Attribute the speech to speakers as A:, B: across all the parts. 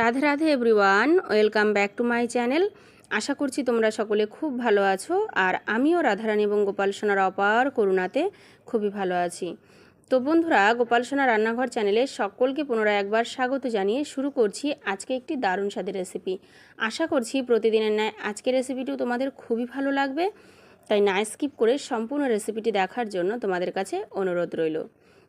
A: Radhe Radhe everyone, welcome back to my channel. আশা করছি তোমরা সকলে খুব ভালো আছো, আর আমিও রাধারানী এবং গোপাল সোনার অপার করুণাতে খুবই ভালো আছি। তো বন্ধুরা, গোপাল সোনা রান্নাঘর চ্যানেলে সকলকে পুনরায় একবার স্বাগত জানিয়ে শুরু করছি আজকে একটি দারুণ স্বাদের রেসিপি। আশা করছি প্রতিদিনের ন্যায় আজকের রেসিপিটিও তোমাদের খুবই ভালো লাগবে, তাই না, স্কিপ করে সম্পূর্ণ রেসিপিটি দেখার জন্য তোমাদের কাছে অনুরোধ রইল।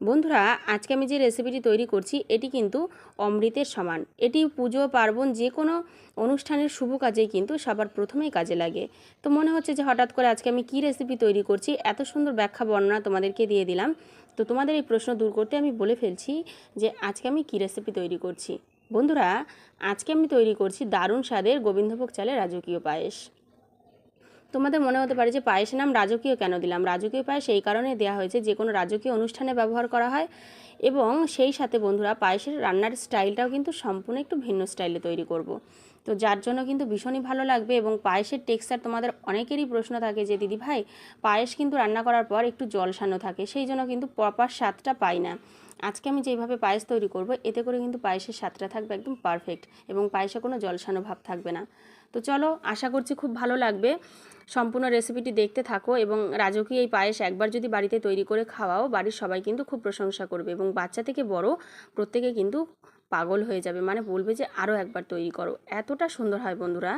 A: বন্ধুরা, আজকে আমি যে রেসিপিটি তৈরি করছি, এটি কিন্তু অমৃতের সমান। এটি পুজো, পার্বণ যে কোনো অনুষ্ঠানের শুভ কাজেই কিন্তু সবার প্রথমেই কাজে লাগে। তো মনে হচ্ছে যে হঠাৎ করে আজকে আমি কী রেসিপি তৈরি করছি, এত সুন্দর ব্যাখ্যা, বর্ণনা তোমাদেরকে দিয়ে দিলাম। তো তোমাদের এই প্রশ্ন দূর করতে আমি বলে ফেলছি যে আজকে আমি কী রেসিপি তৈরি করছি। বন্ধুরা, আজকে আমি তৈরি করছি দারুণ স্বাদের গোবিন্দভোগ চালের রাজকীয় পায়েস। তোমাদের মনে হতে পারে যে পায়েসের নাম রাজকীয় কেন দিলাম রাজকীয় পায়েস এই কারণে দেওয়া হয়েছে যে কোনো রাজকীয় অনুষ্ঠানে ব্যবহার করা হয় এবং সেই সাথে বন্ধুরা পায়েসের রান্নার স্টাইলটাও কিন্তু সম্পূর্ণ একটু ভিন্ন স্টাইলে তৈরি করব। তো যার জন্য কিন্তু ভীষণই ভালো লাগবে এবং পায়েসের টেক্সচার তোমাদের অনেকেরই প্রশ্ন থাকে যে, দিদি ভাই, পায়েস কিন্তু রান্না করার পর একটু জলসানো থাকে, সেই জন্য কিন্তু প্রপার স্বাদটা পাই না আজকে আমি যেভাবে পায়েস তৈরি করব, এতে করে কিন্তু পায়েসের স্বাদটা থাকবে একদম পারফেক্ট এবং পায়েসে কোনো জলসানো ভাব থাকবে না। তো চলো, আশা করছি খুব ভালো লাগবে। সম্পূর্ণ রেসিপিটি দেখতে থাকো এবং রাজকীয় এই পায়েস একবার যদি বাড়িতে তৈরি করে খাওয়াও, বাড়ির সবাই কিন্তু খুব প্রশংসা করবে এবং বাচ্চা থেকে বড় প্রত্যেকে কিন্তু পাগল হয়ে যাবে। মানে বলবে যে আরও একবার তৈরি করো। এতটা সুন্দর হয় বন্ধুরা।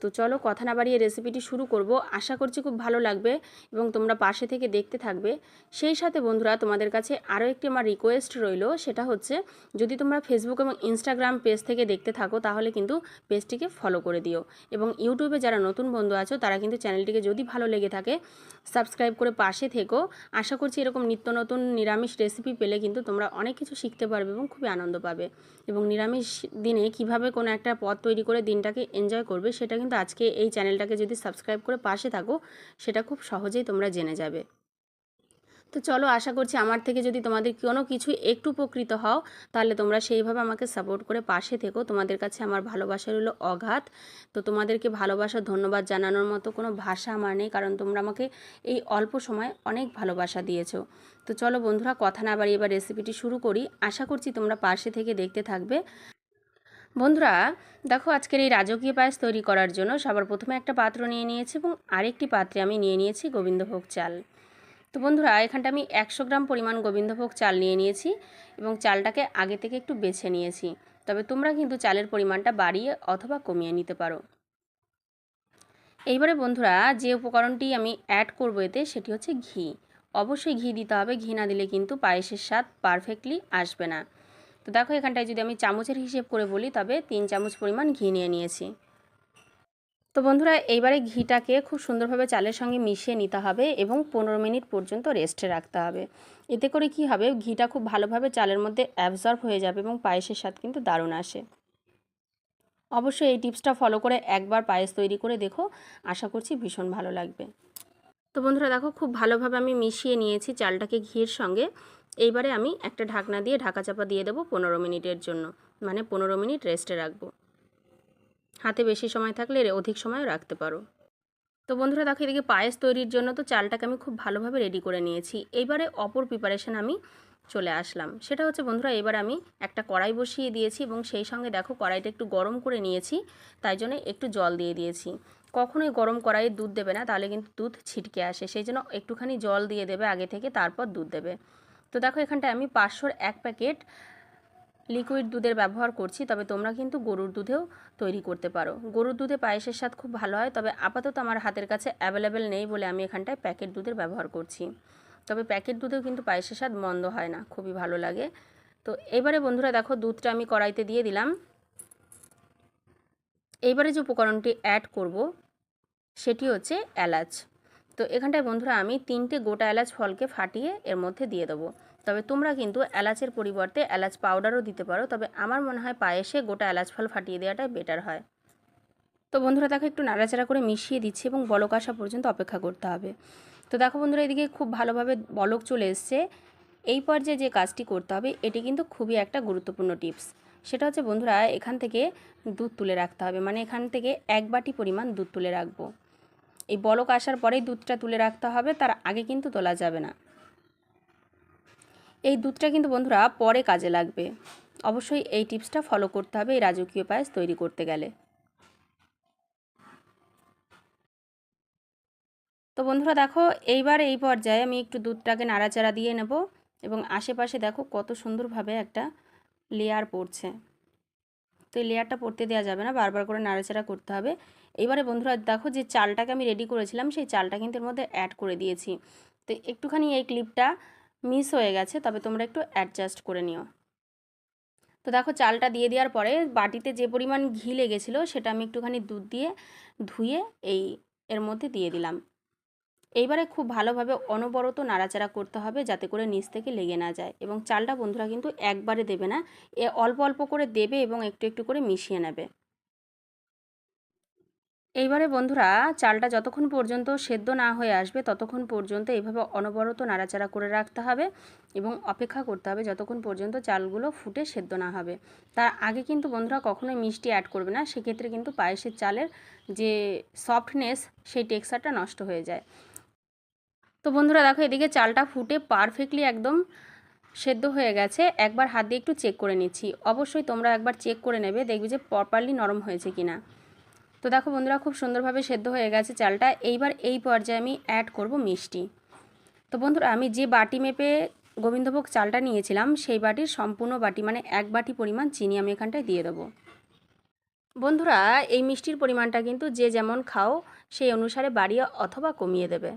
A: তো চলো কথা না বাড়িয়ে রেসিপিটি শুরু করব। আশা করছি খুব ভালো লাগবে এবং তোমরা পাশে থেকে দেখতে থাকবে। সেই সাথে বন্ধুরা, তোমাদের কাছে আরও একটি আমার রিকোয়েস্ট রইল। সেটা হচ্ছে, যদি তোমরা ফেসবুক এবং ইনস্টাগ্রাম পেজ থেকে দেখতে থাকো, তাহলে কিন্তু পেজটিকে ফলো করে দিও। এবং ইউটিউবে যারা নতুন বন্ধু আছো, তারা কিন্তু চ্যানেলটিকে যদি ভালো লেগে থাকে সাবস্ক্রাইব করে পাশে থেকো। আশা করছি এরকম নিত্য নতুন নিরামিষ রেসিপি পেলে কিন্তু তোমরা অনেক কিছু শিখতে পারবে এবং খুবই আনন্দ পাবে। এবং নিরামিষ দিনে কীভাবে কোনো একটা পথ তৈরি করে দিনটাকে এনজয় করবে, সেটা কিন্তু আজকে এই চ্যানেলটাকে যদি সাবস্ক্রাইব করে পাশে থাকো, সেটা খুব সহজেই তোমরা জেনে যাবে। তো চলো আশা করছি আমার থেকে যদি তোমাদের কোনো কিছু একটু উপকৃত হও, তাহলে তোমরা সেইভাবে আমাকে সাপোর্ট করে পাশে থেকো। তোমাদের কাছে আমার ভালোবাসা হলো অঘাত তো তোমাদেরকে ভালোবাসা, ধন্যবাদ জানানোর মতো কোনো ভাষা আমার নেই, কারণ তোমরা আমাকে এই অল্প সময় অনেক ভালোবাসা দিয়েছ। তো চলো বন্ধুরা, কথা না বাড়িয়ে এবার রেসিপিটি শুরু করি। আশা করছি তোমরা পাশে থেকে দেখতে থাকবে। বন্ধুরা, দেখো আজকের এই রাজকীয় পায়েস তৈরি করার জন্য সবার প্রথমে একটা পাত্র নিয়ে নিয়েছি এবং আরেকটি পাত্রে আমি নিয়ে নিয়েছি গোবিন্দভোগ চাল। তো বন্ধুরা, এখানটা আমি একশো গ্রাম পরিমাণ গোবিন্দভোগ চাল নিয়ে নিয়েছি এবং চালটাকে আগে থেকে একটু বেছে নিয়েছি। তবে তোমরা কিন্তু চালের পরিমাণটা বাড়িয়ে অথবা কমিয়ে নিতে পারো। এইবারে বন্ধুরা, যে উপকরণটি আমি অ্যাড করব এতে সেটি হচ্ছে ঘি। অবশ্যই ঘি দিতে হবে, ঘি না দিলে কিন্তু পায়েসের স্বাদ পারফেক্টলি আসবে না। তো দেখো, এখানটায় যদি আমি চামচের হিসেব করে বলি, তবে তিন চামচ পরিমাণ ঘি নিয়ে নিয়েছি। তো বন্ধুরা, এইবারে ঘিটাকে খুব সুন্দরভাবে চালের সঙ্গে মিশিয়ে নিতে হবে এবং পনেরো মিনিট পর্যন্ত রেস্টে রাখতে হবে। এতে করে কি হবে, ঘিটা খুব ভালোভাবে চালের মধ্যে অ্যাবজর্ব হয়ে যাবে এবং পায়েসের স্বাদ কিন্তু দারুণ আসে। অবশ্যই এই টিপসটা ফলো করে একবার পায়েস তৈরি করে দেখো, আশা করছি ভীষণ ভালো লাগবে। তো বন্ধুরা, দেখো, খুব ভালোভাবে আমি মিশিয়ে নিয়েছি চালটাকে ঘির সঙ্গে। এইবারে আমি একটা ঢাকনা দিয়ে ঢাকা চাপা দিয়ে দেবো পনেরো মিনিটের জন্য মানে পনেরো মিনিট রেস্টে রাখব। হাতে বেশি সময় থাকলে অধিক সময়ও রাখতে পারো। তো বন্ধুরা দেখো এদিকে পায়েস তৈরির জন্য তো চালটাকে আমি খুব ভালোভাবে রেডি করে নিয়েছি। এইবারে অপর প্রিপারেশন আমি চলে আসলাম। সেটা হচ্ছে বন্ধুরা এবার আমি একটা কড়াই বসিয়ে দিয়েছি এবং সেই সঙ্গে দেখো কড়াইটা একটু গরম করে নিয়েছি, তাই জন্য একটু জল দিয়ে দিয়েছি। কখনোই গরম কড়াইয়ে দুধ দেবে না, তাহলে কিন্তু দুধ ছিটকে আসে, সেই জন্য একটুখানি জল দিয়ে দেবে আগে থেকে, তারপর দুধ দেবে। তো দেখো এখানটায় আমি পাঁচশোর এক প্যাকেট লিকুইড দুধের ব্যবহার করছি, তবে তোমরা কিন্তু গরুর দুধেও তৈরি করতে পারো। গরুর দুধে পায়েসের স্বাদ খুব ভালো হয়, তবে আপাতত আমার হাতের কাছে অ্যাভেলেবেল নেই বলে আমি এখানটায় প্যাকেট দুধের ব্যবহার করছি। তবে প্যাকেট দুধেও কিন্তু পায়েসের স্বাদ মন্দ হয় না, খুবই ভালো লাগে। তো এবারে বন্ধুরা দেখো, দুধটা আমি কড়াইতে দিয়ে দিলাম। এইবারে যে উপকরণটি অ্যাড করব, সেটি হচ্ছে এলাচ। তো এখানটায় বন্ধুরা আমি তিনটে গোটা এলাচ ফলকে ফাটিয়ে এর মধ্যে দিয়ে দেবো। তবে তোমরা কিন্তু এলাচের পরিবর্তে এলাচ পাউডারও দিতে পারো, তবে আমার মনে হয় পায়েসে গোটা এলাচ ফল ফাটিয়ে দেওয়াটাই বেটার হয়। তো বন্ধুরা দেখো একটু নাড়াচাড়া করে মিশিয়ে দিচ্ছি এবং বলক আসা পর্যন্ত অপেক্ষা করতে হবে। তো দেখো বন্ধুরা এদিকে খুব ভালোভাবে বলক চলে এসছে। এই পর্যায়ে যে কাজটি করতে হবে, এটি কিন্তু খুবই একটা গুরুত্বপূর্ণ টিপস। সেটা হচ্ছে বন্ধুরা এখান থেকে দুধ তুলে রাখতে হবে মানে এখান থেকে এক বাটি পরিমাণ দুধ তুলে রাখব। এই বলক আসার পরেই দুধটা তুলে রাখতে হবে, তার আগে কিন্তু তোলা যাবে না। এই দুধটা কিন্তু বন্ধুরা পরে কাজে লাগবে। অবশ্যই এই টিপসটা ফলো করতে হবে এই রাজকীয় পায়েস তৈরি করতে গেলে। তো বন্ধুরা দেখো, এইবার এই পর্যায়ে আমি একটু দুধটাকে নাড়াচাড়া দিয়ে নেব এবং আশেপাশে দেখো কত সুন্দরভাবে একটা লেয়ার পড়ছে। তো এই লেয়ারটা পড়তে দেওয়া যাবে না, বারবার করে নাড়াচাড়া করতে হবে। এইবারে বন্ধুরা দেখো যে চালটাকে আমি রেডি করেছিলাম, সেই চালটা কিন্তু এর মধ্যে অ্যাড করে দিয়েছি। তো একটুখানি এই ক্লিপটা মিস হয়ে গেছে, তবে তোমরা একটু অ্যাডজাস্ট করে নিও। তো দেখো, চালটা দিয়ে দেওয়ার পরে বাটিতে যে পরিমাণ ঘি লেগেছিলো, সেটা আমি একটুখানি দুধ দিয়ে ধুয়ে এই এর মধ্যে দিয়ে দিলাম। এইবারে খুব ভালোভাবে অনবরত নাড়াচাড়া করতে হবে, যাতে করে নিচ থেকে লেগে না যায়। এবং চালটা বন্ধুরা কিন্তু একবারে দেবে না, এ অল্প অল্প করে দেবে এবং একটু একটু করে মিশিয়ে নেবে। এইবারে বন্ধুরা, চালটা যতক্ষণ পর্যন্ত সেদ্ধ না হয়ে আসবে, ততক্ষণ পর্যন্ত এইভাবে অনবরত নাড়াচাড়া করে রাখতে হবে এবং অপেক্ষা করতে হবে যতক্ষণ পর্যন্ত চালগুলো ফুটে সেদ্ধ না হবে। তার আগে কিন্তু বন্ধুরা কখনোই মিষ্টি অ্যাড করবে না, সেক্ষেত্রে কিন্তু পায়েসের চালের যে সফটনেস সেই টেক্সচারটা নষ্ট হয়ে যায়। তো বন্ধুরা, দেখো এদিকে চালটা ফুটে পারফেক্টলি একদম সেদ্ধ হয়ে গেছে। একবার হাত দিয়ে একটু চেক করে নিচ্ছি। অবশ্যই তোমরা একবার চেক করে নেবে, দেখবে যে প্রপারলি নরম হয়েছে কিনা। তো দেখো বন্ধুরা, খুব সুন্দরভাবে সেদ্ধ হয়ে গেছে চালটা। এইবার এই পর্যায়ে আমি অ্যাড করব মিষ্টি। তো বন্ধুরা, আমি যে বাটি মেপে গোবিন্দভোগ চালটা নিয়েছিলাম, সেই বাটির সম্পূর্ণ বাটি মানে এক বাটি পরিমাণ চিনি আমি এখানটায় দিয়ে দেবো। বন্ধুরা, এই মিষ্টির পরিমাণটা কিন্তু যে যেমন খাও, সেই অনুসারে বাড়িয়ে অথবা কমিয়ে দেবে।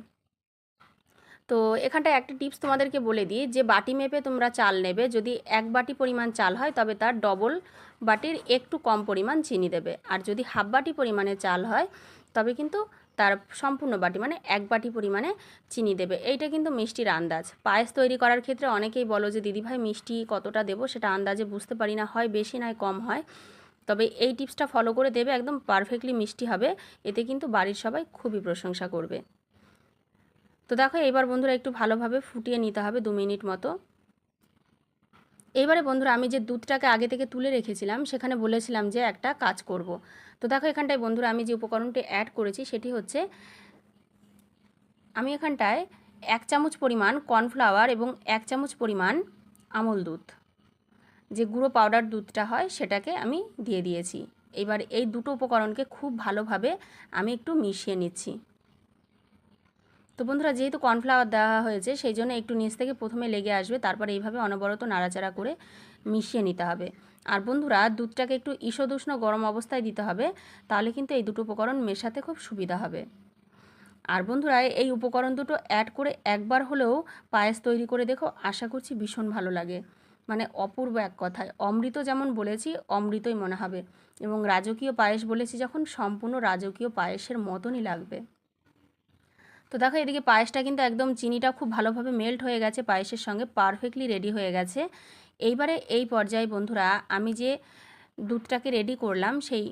A: তো এখানটায় একটা টিপস তোমাদেরকে বলে দিই, যে বাটি মেপে তোমরা চাল নেবে, যদি এক বাটি পরিমাণ চাল হয়, তবে তার ডবল বাটির একটু কম পরিমাণ চিনি দেবে। আর যদি হাফ বাটি পরিমাণে চাল হয়, তবে কিন্তু তার সম্পূর্ণ বাটি মানে এক বাটি পরিমাণে চিনি দেবে। এইটা কিন্তু মিষ্টির আন্দাজ। পায়েস তৈরি করার ক্ষেত্রে অনেকেই বলো যে দিদিভাই মিষ্টি কতটা দেবো? সেটা আন্দাজে বুঝতে পারি না। হয় বেশি, নয় কম হয়। তবে এই টিপসটা ফলো করে দেবে, একদম পারফেক্টলি মিষ্টি হবে। এতে কিন্তু বাড়ির সবাই খুবই প্রশংসা করবে। তো দেখো এবার বন্ধুরা একটু ভালোভাবে ফুটিয়ে নিতে হবে দু মিনিট মতো। এবারে বন্ধুরা আমি যে দুধটাকে আগে থেকে তুলে রেখেছিলাম, সেখানে বলেছিলাম যে একটা কাজ করব। তো দেখো এখানটায় বন্ধুরা আমি যে উপকরণটি অ্যাড করেছি, সেটি হচ্ছে আমি এখানটায় এক চামচ পরিমাণ কর্নফ্লাওয়ার এবং এক চামচ পরিমাণ আমল দুধ, যে গুঁড়ো পাউডার দুধটা হয় সেটাকে আমি দিয়ে দিয়েছি। এবার এই দুটো উপকরণকে খুব ভালোভাবে আমি একটু মিশিয়ে নিচ্ছি। তো বন্ধুরা, যেহেতু কর্নফ্লাওয়ার দেওয়া হয়েছে, সেই জন্য একটু নিচ থেকে প্রথমে লেগে আসবে। তারপর এইভাবে অনবরত নাড়াচাড়া করে মিশিয়ে নিতে হবে। আর বন্ধুরা, দুধটাকে একটু ঈষদুষ্ণ গরম অবস্থায় দিতে হবে, তাহলে কিন্তু এই দুটো উপকরণ মেশাতে খুব সুবিধা হবে। আর বন্ধুরা, এই উপকরণ দুটো অ্যাড করে একবার হলেও পায়েস তৈরি করে দেখো, আশা করছি ভীষণ ভালো লাগে। মানে অপূর্ব এক কথায়। অমৃত যেমন বলেছি, অমৃতই মনে হবে। এবং রাজকীয় পায়েস বলেছি যখন, সম্পূর্ণ রাজকীয় পায়েসের মতনই লাগবে। তো দেখো, এদিকে পায়েসটা কিন্তু একদম চিনিটা খুব ভালোভাবে মেল্ট হয়ে গেছে, পায়েসের সঙ্গে পারফেক্টলি রেডি হয়ে গেছে। এইবারে এই পর্যায়ে বন্ধুরা, আমি যে দুধটাকে রেডি করলাম, সেই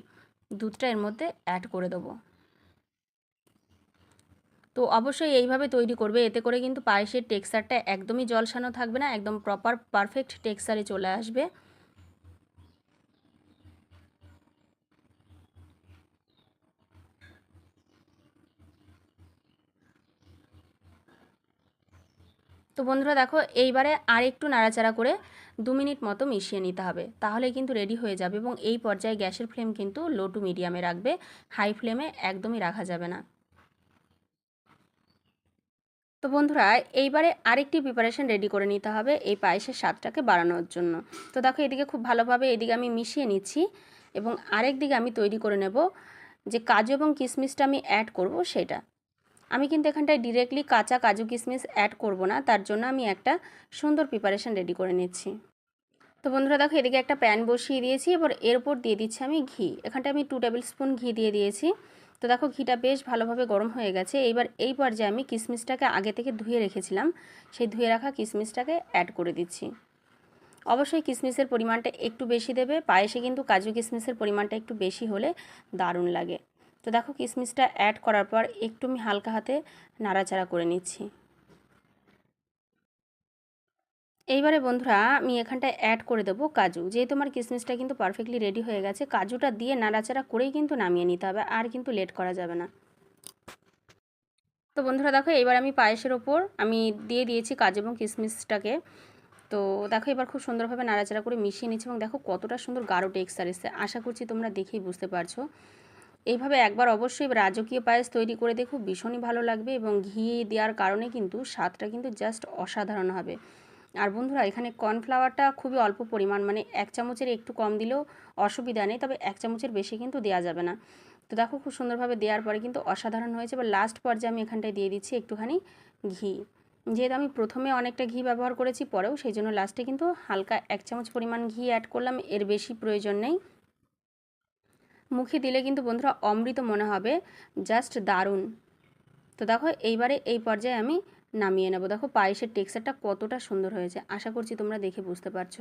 A: দুধটা এর মধ্যে অ্যাড করে দেবো। তো অবশ্যই এইভাবে তৈরি করবে, এতে করে কিন্তু পায়েসের টেক্সচারটা একদমই জলসানো থাকবে না, একদম প্রপার পারফেক্ট টেক্সচারে চলে আসবে। তো বন্ধুরা দেখো, এইবারে আর একটু নাড়াচাড়া করে দু মিনিট মতো মিশিয়ে নিতে হবে। তাহলে কিন্তু রেডি হয়ে যাবে এবং এই পর্যায়ে গ্যাসের ফ্লেম কিন্তু লো টু মিডিয়ামে রাখবে। হাই ফ্লেমে একদমই রাখা যাবে না। তো বন্ধুরা, এইবারে আরেকটি প্রিপারেশন রেডি করে নিতে হবে এই পায়েসের স্বাদটাকে বাড়ানোর জন্য। তো দেখো, এদিকে খুব ভালোভাবে এদিকে আমি মিশিয়ে নিচ্ছি এবং আরেক দিকে আমি তৈরি করে নেব যে কাজু এবং কিশমিশটা আমি অ্যাড করব সেটা। আমি কিন্তু এখানটায় ডিরেক্টলি কাঁচা কাজু কিশমিশ অ্যাড করব না, তার জন্য আমি একটা সুন্দর প্রিপারেশন রেডি করে নিচ্ছি। তো বন্ধুরা দেখো, এদিকে একটা প্যান বসিয়ে দিয়েছি, এবার এর উপর দিয়ে দিচ্ছি আমি ঘি। এখানটায় আমি টু টেবিল স্পুন ঘি দিয়ে দিয়েছি। তো দেখো, ঘিটা বেশ ভালোভাবে গরম হয়ে গেছে। এইবার এই পর্যায়ে আমি কিশমিশটাকে আগে থেকে ধুয়ে রেখেছিলাম, সেই ধুয়ে রাখা কিশমিশটাকে অ্যাড করে দিচ্ছি। অবশ্যই কিশমিশের পরিমাণটা একটু বেশি দেবে, পায়েসে কিন্তু কাজু কিশমিশের পরিমাণটা একটু বেশি হলে দারুণ লাগে। তো দেখো কিশমিশটা অ্যাড করার পর একটু আমি হালকা হাতে নাড়াচাড়া করে নিচ্ছি। এইবারে বন্ধুরা আমি এখানটায় অ্যাড করে দেবো কাজু। যেহেতু আমার কিশমিশটা কিন্তু পারফেক্টলি রেডি হয়ে গেছে, কাজুটা দিয়ে নাড়াচাড়া করেই কিন্তু নামিয়ে নিতে হবে, আর কিন্তু লেট করা যাবে না। তো বন্ধুরা দেখো এবার আমি পায়েসের ওপর আমি দিয়ে দিয়েছি কাজু এবং কিশমিশটাকে তো দেখো এবার খুব সুন্দরভাবে নাড়াচাড়া করে মিশিয়ে নিচ্ছি এবং দেখো কতটা সুন্দর গাঢ় টেক্সচার এসছে। আশা করছি তোমরা দেখেই বুঝতে পারছ। এইভাবে একবার অবশ্যই রাজকীয় পায়েস তৈরি করে দেখো ভীষণই ভালো লাগবে এবং ঘি দেওয়ার কারণে কিন্তু স্বাদটা কিন্তু জাস্ট অসাধারণ হবে। আর বন্ধুরা, এখানে কর্নফ্লাওয়ারটা খুবই অল্প পরিমাণ মানে এক চামচের একটু কম দিলেও অসুবিধা নেই, তবে এক চামচের বেশি কিন্তু দেওয়া যাবে না। তো দেখো খুব সুন্দরভাবে দেওয়ার পরে কিন্তু অসাধারণ হয়েছে। এবার লাস্ট পর্যায়ে আমি এখানটায় দিয়ে দিচ্ছি একটুখানি ঘি। যেহেতু আমি প্রথমে অনেকটা ঘি ব্যবহার করেছি পরেও, সেই জন্য লাস্টে কিন্তু হালকা এক চামচ পরিমাণ ঘি অ্যাড করলাম, এর বেশি প্রয়োজন নেই। মুখে দিলে কিন্তু বন্ধুরা অমৃত মনে হবে। জাস্ট দারুণ। তো দেখো, এইবারে এই পর্যায়ে আমি নামিয়ে নেব। দেখো, পায়েসের টেক্সচারটা কতটা সুন্দর হয়েছে। আশা করছি তোমরা দেখে বুঝতে পারছ।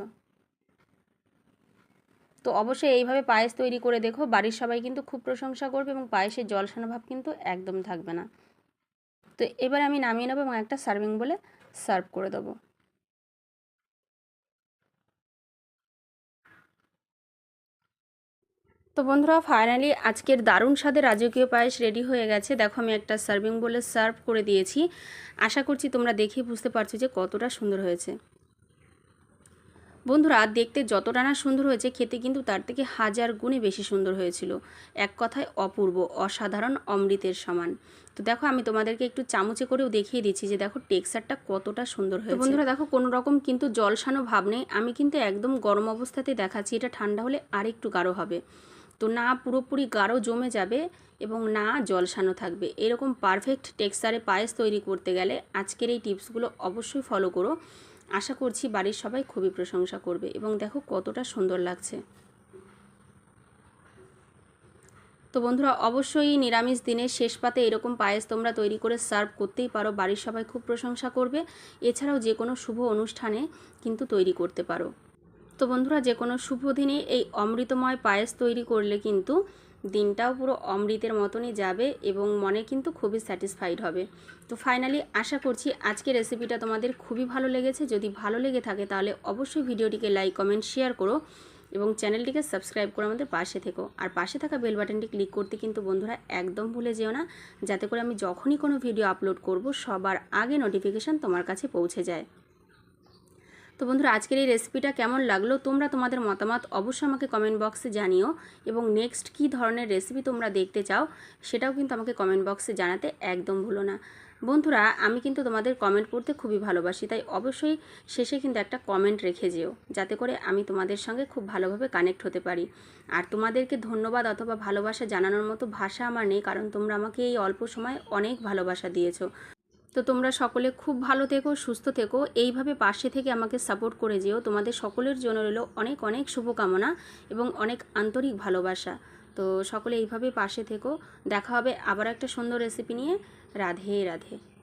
A: তো অবশ্যই এইভাবে পায়েস তৈরি করে দেখো। বাড়ির সবাই কিন্তু খুব প্রশংসা করবে এবং পায়েসের জলসানো ভাব কিন্তু একদম থাকবে না। তো এবার আমি নামিয়ে নেব এবং একটা সার্ভিং বলে সার্ভ করে দেবো। তো বন্ধুরা ফাইনালি আজকের দারুণ স্বাদের রাজকীয় পায়েস রেডি হয়ে গেছে। দেখো আমি একটা সার্ভিং বলে সার্ভ করে দিয়েছি। আশা করছি তোমরা দেখে বুঝতে পারছ যে কতটা সুন্দর হয়েছে। বন্ধুরা দেখতে যতটা না সুন্দর হয়েছে খেতে কিন্তু তার থেকে হাজার গুণে বেশি সুন্দর হয়েছিল। এক কথায় অপূর্ব অসাধারণ অমৃতের সমান। তো দেখো আমি তোমাদেরকে একটু চামচে করেও দেখিয়ে দিচ্ছি যে দেখো টেক্সচারটা কতটা সুন্দর হয়েছে। বন্ধুরা দেখো কোনো রকম কিন্তু জলসানো ভাব নেই। আমি কিন্তু একদম গরম অবস্থাতে দেখাচ্ছি এটা ঠান্ডা হলে আরেকটু গাঢ় হবে। তো না পুরোপুরি গাঢ় জমে যাবে এবং না জলসানো থাকবে। এরকম পারফেক্ট টেক্সচারে পায়েস তৈরি করতে গেলে আজকের এই টিপসগুলো অবশ্যই ফলো করো। আশা করছি বাড়ির সবাই খুবই প্রশংসা করবে এবং দেখো কতটা সুন্দর লাগছে। তো বন্ধুরা, অবশ্যই নিরামিষ দিনের শেষ পাতে এরকম পায়েস তোমরা তৈরি করে সার্ভ করতেই পারো। বাড়ির সবাই খুব প্রশংসা করবে। এছাড়াও যে কোনো শুভ অনুষ্ঠানে কিন্তু তৈরি করতে পারো। তো বন্ধুরা, যে কোনো শুভ দিনে এই অমৃতময় পায়েস তৈরি করলে কিন্তু দিনটাও পুরো অমৃতের মতনই যাবে এবং মনে কিন্তু খুবই স্যাটিসফাইড হবে। তো ফাইনালি আশা করছি আজকের রেসিপিটা তোমাদের খুবই ভালো লেগেছে। যদি ভালো লেগে থাকে তাহলে অবশ্যই ভিডিওটিকে লাইক, কমেন্ট, শেয়ার করো এবং চ্যানেলটিকে সাবস্ক্রাইব করে আমাদের পাশে থেকো। আর পাশে থাকা বেল বাটনটি ক্লিক করতে কিন্তু বন্ধুরা একদম ভুলে যেও না, যাতে করে আমি যখনই কোনো ভিডিও আপলোড করব সবার আগে নোটিফিকেশান তোমার কাছে পৌঁছে যায়। তো বন্ধুরা, আজকের এই রেসিপিটা কেমন লাগল তোমরা তোমাদের মতামত অবশ্যই আমাকে কমেন্ট বক্সে জানিও। এবং নেক্সট কী ধরনের রেসিপি তোমরা দেখতে চাও সেটাও কিন্তু আমাকে কমেন্ট বক্সে জানাতে একদম ভুলো না। বন্ধুরা, আমি কিন্তু তোমাদের কমেন্ট পড়তে খুবই ভালোবাসি, তাই অবশ্যই শেষে কিন্তু একটা কমেন্ট রেখে যেও, যাতে করে আমি তোমাদের সঙ্গে খুব ভালোভাবে কানেক্ট হতে পারি। আর তোমাদেরকে ধন্যবাদ অথবা ভালোবাসা জানানোর মতো ভাষা আমার নেই, কারণ তোমরা আমাকে এই অল্প সময় অনেক ভালোবাসা দিয়েছ। তো তোমরা সকলে খুব ভালো থেকো, সুস্থ থেকো। এইভাবে পাশে থেকে আমাকে সাপোর্ট করে যেও। তোমাদের সকলের জন্য রইল অনেক অনেক শুভকামনা এবং অনেক আন্তরিক ভালোবাসা। তো সকলে এইভাবে পাশে থেকো। দেখা হবে আবার একটা সুন্দর রেসিপি নিয়ে। রাধে রাধে।